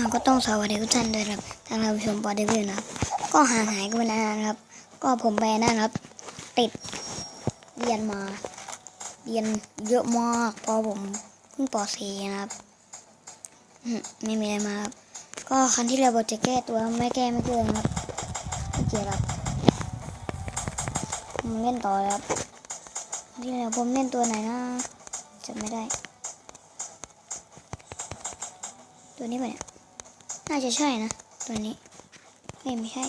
าก็ต้องสวัสดีทุกท่านด้วยครับทางเราชมปอดีวิวนะครับ ก็ห่างหายกันไปนานครับ ก็ผมไปนั่นครับ ติดเรียนมา เรียนเยอะมากพอผมเพิ่งปอสีนะครับไม่มีอะไรมาครับก็ครั้งที่เราบอกจะแก้ตัวไม่แก้ไม่เกินครับไม่เกี่ยวครับผมเล่นต่อครับที่แล้วผมเล่นตัวไหนนะจำไม่ได้ ตัวนี้ไปเนี่ย น่าจะใช่นะ ตัวนี้ ไม่ไม่ใช่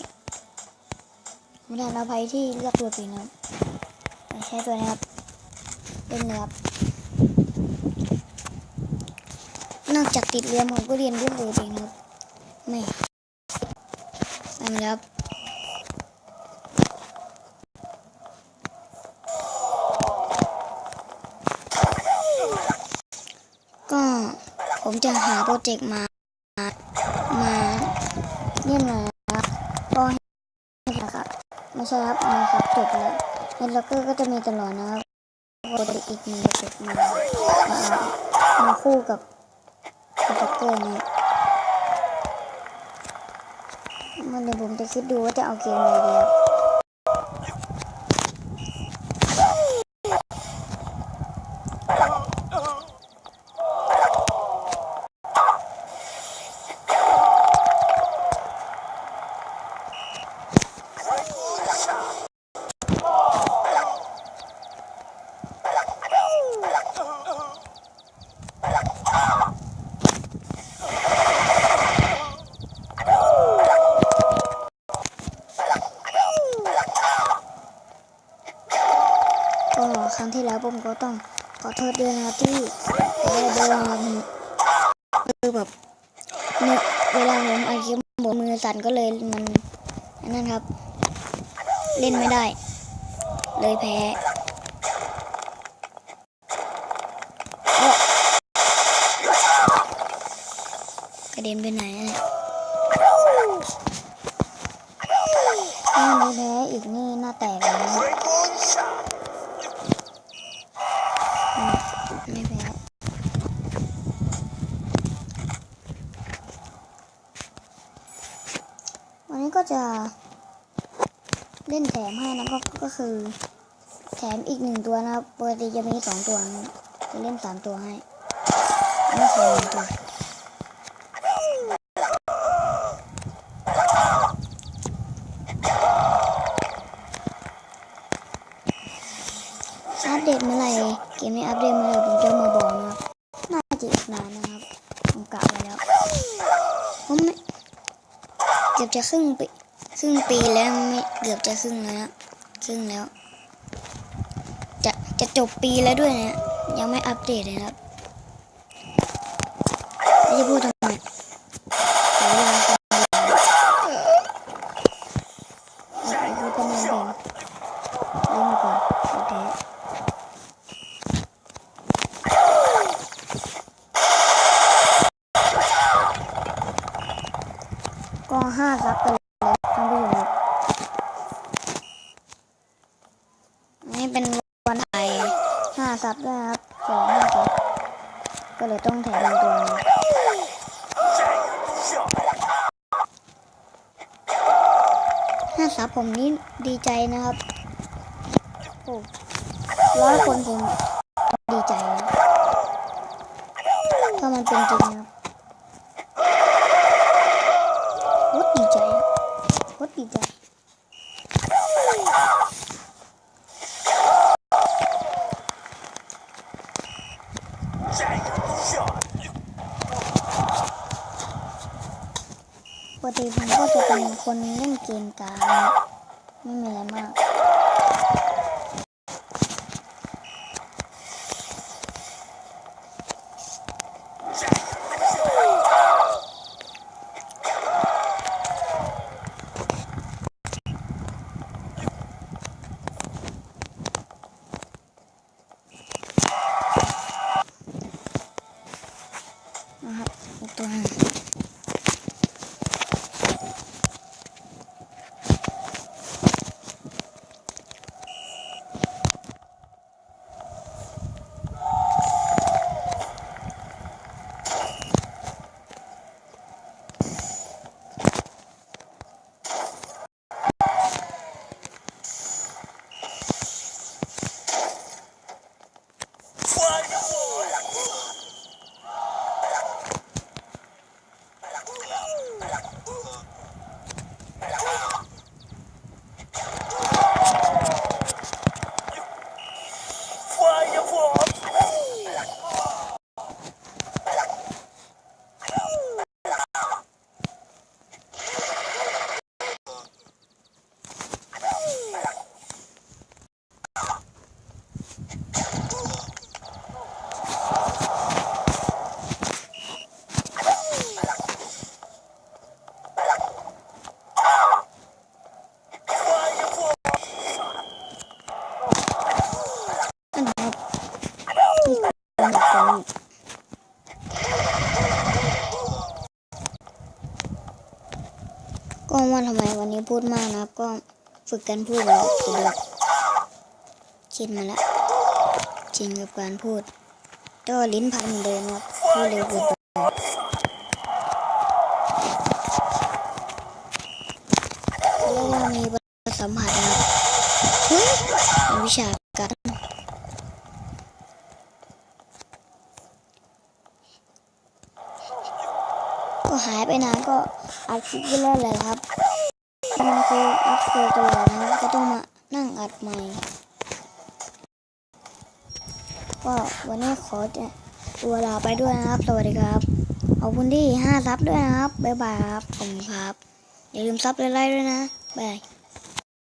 ผมทานอภัยที่เลือกตัวปีนะครับไม่ใช่ตัวนี้ครับเป็นเนื้อครับนอกจากติดเรือผมก็เรียนเรื่องตัวเองครับไม่ไปมาแล้วครับก็ผมจะหาโปรเจกต์มา เรียนมาครับก็ให้นะครับไม่ใช่ครับมาครับจบแล้วเฮดล็อกเกอร์ก็จะมีตลอดนะครับโคดอีกหนึ่งจกต์มามามาคู่กับโปรเจกเกอร์นี้มันเดี๋ยวผมจะคิดดูว่าจะเอาเกมอะไรดีครับก็ครั้งที่แล้ว ผมก็ต้องขอโทษด้วยนะที่เวลาเดินมคือแบบมือเวลาผมอัดคลิปผมมือสั่นก็เลยมันนั่นครับ เล่นไม่ได้ เลยแพ้เออกระเด็นไปไหนอะนี่แพ้อีกนี่หน้าแตกเลยนะอืม ไม่แพ้วันนี้ก็จะเล่นแถมให้นะก็ก็คือ แถมอีกหนึ่งตัวนะครับปกติจะมีสองตัวจะเล่นสามตัวให้ไม่ใช่หนึ่งตัว อัปเดตเมื่อไหร่เกมนี้อัปเดตเมื่อไหร่ผมจะมาบอกนะครับน่าจะอีกนานนะครับผมกะไว้แล้วผมเกือบจะครึ่งปีครึ่งปีแล้วไม่เกือบจะครึ่งแล้วนะครึ่งแล้ว จะจะจบปีแล้วด้วยนะยังไม่อัปเดตเลยครับจะพูดทำไมขอเวลาก่อนเอาไปพูดทำไมก่อนเล่นก่อนโอเค ก็ห้าซับไปเลยท่านผู้ชมนี่เป็นวันไทยห้าซับด้วยครับสองห้าซับก็เลยต้องแถมเป็นตัวห้าซับผมนี่ดีใจนะครับโอ้ร้อยคนผมดีใจนะถ้ามันเป็นจริงนะครับ ตรดีใจปกติผมก็จะเป็นคนเล่นเกมการไม่มีอะไรมาก นะครับอีกตัวหนึงว่าทำไมวันนี้พูดมากนะครับ ก็ฝึกการพูดแล้วสุดยอดชินมาแล้วชินกับการพูดก็ลิ้นพันเหมือนเดิมครับพูดเร็วเกินไปเรียกว่ามีประสัมผัสนะครับเฮ้ยวิชาการ หายไปนานก็อัดคลิปไปเรื่อยเลยครับมันคืออัดเฟลตลอดนะครับก็ต้องมานั่งอัดใหม่ก็วันนี้ขอจะตัวลาไปด้วยนะครับ สวัสดีครับขอบคุณที่ห้าซับด้วยนะครับ บ๊ายบายครับผมครับ อย่าลืมซับไลค์ๆด้วยนะบ๊ายบาย